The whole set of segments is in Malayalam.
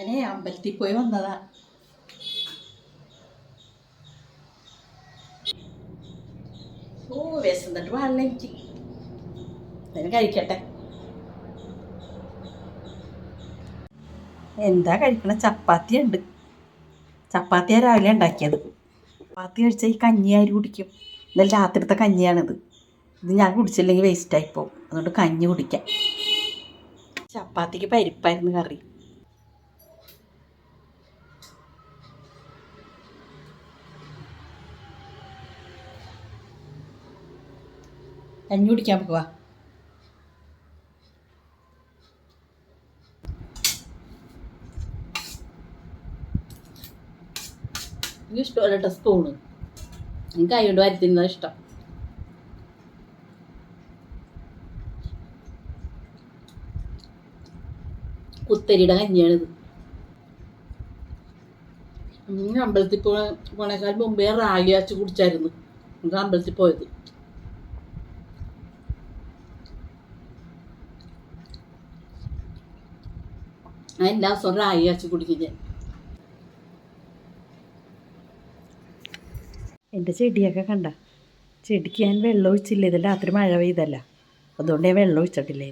ഞാനേ അമ്പലത്തിൽ പോയി വന്നതാ. ഓ വിശന്നിട്ട് പാടില്ല എനിക്ക്. കഴിക്കട്ടെ. എന്താ കഴിക്കണ? ചപ്പാത്തി ഉണ്ട് ചപ്പാത്തിയാ രാവിലെ ഉണ്ടാക്കിയത്. ചപ്പാത്തി കഴിച്ചാൽ ഈ കഞ്ഞി ആര് കുടിക്കും? ഇന്നലെ രാത്രിത്തെ കഞ്ഞിയാണിത്. ഇത് ഞാൻ കുടിച്ചില്ലെങ്കിൽ വേസ്റ്റായി പോകും. അതുകൊണ്ട് കഞ്ഞി കുടിക്കാം. ചപ്പാത്തിക്ക് പരിപ്പായിരുന്നു കറി. കഞ്ഞി കുടിക്കാൻ പോവാ എനിക്ക് ഇഷ്ടമല്ല കേട്ടോ സ്പൂണ് എനിക്ക് കൈ കൊണ്ട് വരുത്തുന്നത് ഇഷ്ടം. കുത്തരിയുടെ കഞ്ഞിയാണിത്. അമ്പലത്തിൽ പോണേക്കാൾ മുമ്പേ റാഗി വെച്ച് കുടിച്ചായിരുന്നു. നമുക്ക് അമ്പലത്തിൽ പോയത്. എല്ലാ ദിവസവും റാഗി അച്ച് കുടിക്കും ഞാൻ എന്റെ ചെടിയൊക്കെ കണ്ട ചെടിക്ക് ഞാൻ വെള്ളം ഒഴിച്ചില്ല? ഇത് രാത്രി മഴ പെയ്തല്ല. അതുകൊണ്ട് ഞാൻ വെള്ളം ഒഴിച്ചിട്ടില്ലേ?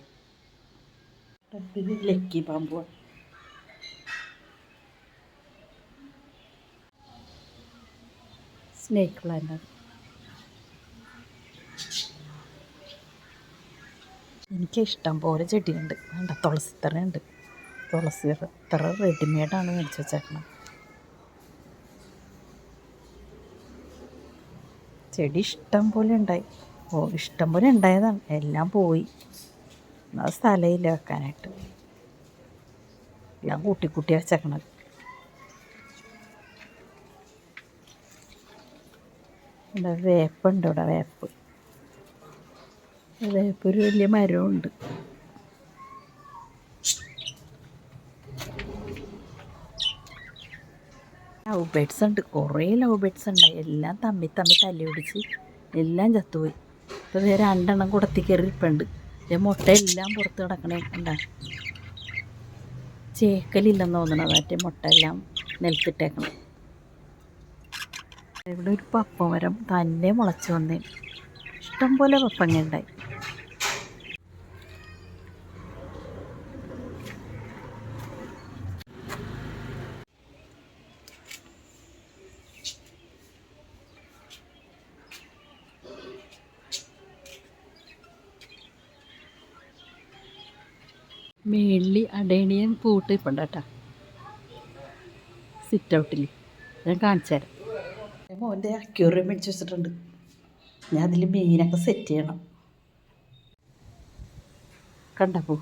ലക്കി പാമ്പു സ്നേക്ക് പ്ലാന്റ് എനിക്ക് ഇഷ്ടം പോലെ ചെടിയുണ്ട്. വേണ്ട തുളസിത്തറ ഉണ്ട് തുളസി എത്ര റെഡിമെയ്ഡാണ് മേടിച്ച് വെച്ചേക്കണം. ചെടി ഇഷ്ടം പോലെ ഉണ്ടായി. ഓ ഇഷ്ടം പോലെ ഉണ്ടായതാണ്. എല്ലാം പോയി. അത് സ്ഥലമില്ല വെക്കാനായിട്ട്. എല്ലാം കൂട്ടി കൂട്ടി വെച്ചേക്കണത്. ഇവിടെ വേപ്പുണ്ട് ഇവിടെ വേപ്പ്. വേപ്പൊരു വലിയ മരമുണ്ട്. ലവ് ബേഡ്സ് ഉണ്ട്. കുറേ ലവ് ബേഡ്സ് ഉണ്ടായി. എല്ലാം തമ്മി തമ്മി തല്ലി പിടിച്ച് എല്ലാം ചത്തുപോയി. ഇപ്പോൾ വേറെ രണ്ടെണ്ണം കുടത്തി കയറി ഇരിപ്പുണ്ട്. ഈ മുട്ട എല്ലാം പുറത്ത് കിടക്കണേ ഉണ്ടാ ചേക്കലില്ലെന്ന് തോന്നണത് മറ്റേ മുട്ട എല്ലാം നിലത്തിട്ടേക്കണം ഇവിടെ ഒരു പപ്പ മരം തന്നെ മുളച്ച് വന്നേ. ഇഷ്ടംപോലെ പപ്പങ്ങ ഉണ്ടായി. മേളി അടേണിയൻ പൂട്ട് ഇപ്പുണ്ട് കേട്ടോ. സിറ്റ് ഔട്ടിൽ ഞാൻ കാണിച്ചു തരാം. മോന്റെ അക്യൂറിയം മേടിച്ച് വെച്ചിട്ടുണ്ട്. ഞാൻ അതിൽ മീനൊക്കെ സെറ്റ് ചെയ്യണം. കണ്ട പോ.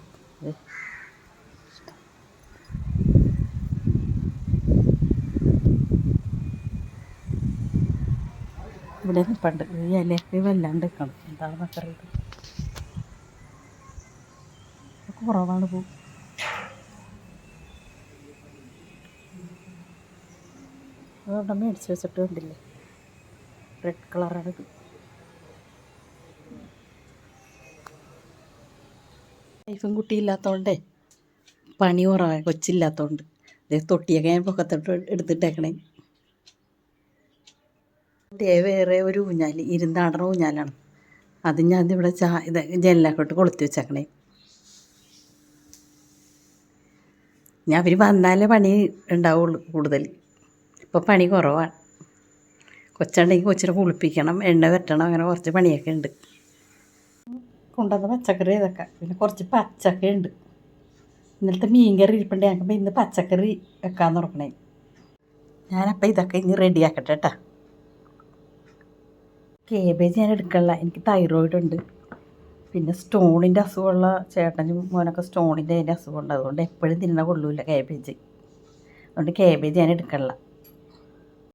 ഇവിടെ നിൽപ്പുണ്ട് ഈ ഇലയൊക്കെ വല്ലാണ്ട് നിൽക്കണം എന്താണെന്നൊക്കെ അറിയത് കുറവാണ് പൂ. അതുകൊണ്ടമ്മ മേടിച്ച് വെച്ചിട്ട് കണ്ടില്ലേ? റെഡ് കളറാണിത് വൈഫും കുട്ടിയില്ലാത്തതുകൊണ്ടേ പണി കുറവാണ് കൊച്ചില്ലാത്തതുകൊണ്ട് അതേ തൊട്ടിയൊക്കെ ഞാൻ പൊക്കത്തോട്ട് എടുത്തിട്ടേക്കണേ. വേറെ ഒരു ഊഞ്ഞാൽ ഇരുന്നാടണ ഊഞ്ഞാലാണ്. അത് ഞാൻ ഇവിടെ ചാ ഇത് ജനലൊക്കെ കൊളുത്തി വെച്ചേക്കണേ. ഞാൻ അവർ വന്നാലേ പണി ഉണ്ടാവുള്ളൂ കൂടുതൽ. ഇപ്പോൾ പണി കുറവാണ്. കൊച്ചുണ്ടെങ്കിൽ കൊച്ചിനെ കുളിപ്പിക്കണം എണ്ണ വെട്ടണം അങ്ങനെ കുറച്ച് പണിയൊക്കെ ഉണ്ട്. കൊണ്ടുവന്ന പച്ചക്കറി ഇതൊക്കെ. പിന്നെ കുറച്ച് പച്ചക്ക ഉണ്ട്. ഇന്നലത്തെ മീൻകറി ഇരിപ്പുണ്ട്. ഞങ്ങൾക്ക് ഇന്ന് പച്ചക്കറി വെക്കാൻ തുറക്കണേ ഞാനപ്പോൾ ഇതൊക്കെ ഇനി റെഡിയാക്കട്ടെ കേട്ടോ കേബേജ് ഞാൻ എടുക്കണില്ല. എനിക്ക് തൈറോയിഡ് ഉണ്ട്. പിന്നെ സ്റ്റോണിന്റെ അസുഖമുള്ള ചേട്ടനും മോനൊക്കെ സ്റ്റോണിന്റെ അതിന്റെ അസുഖമുണ്ട്. അതുകൊണ്ട് എപ്പോഴും തിന്നണ കൊള്ളൂല കേബേജ് അതുകൊണ്ട് കേബേജ് ഞാൻ എടുക്കണില്ല.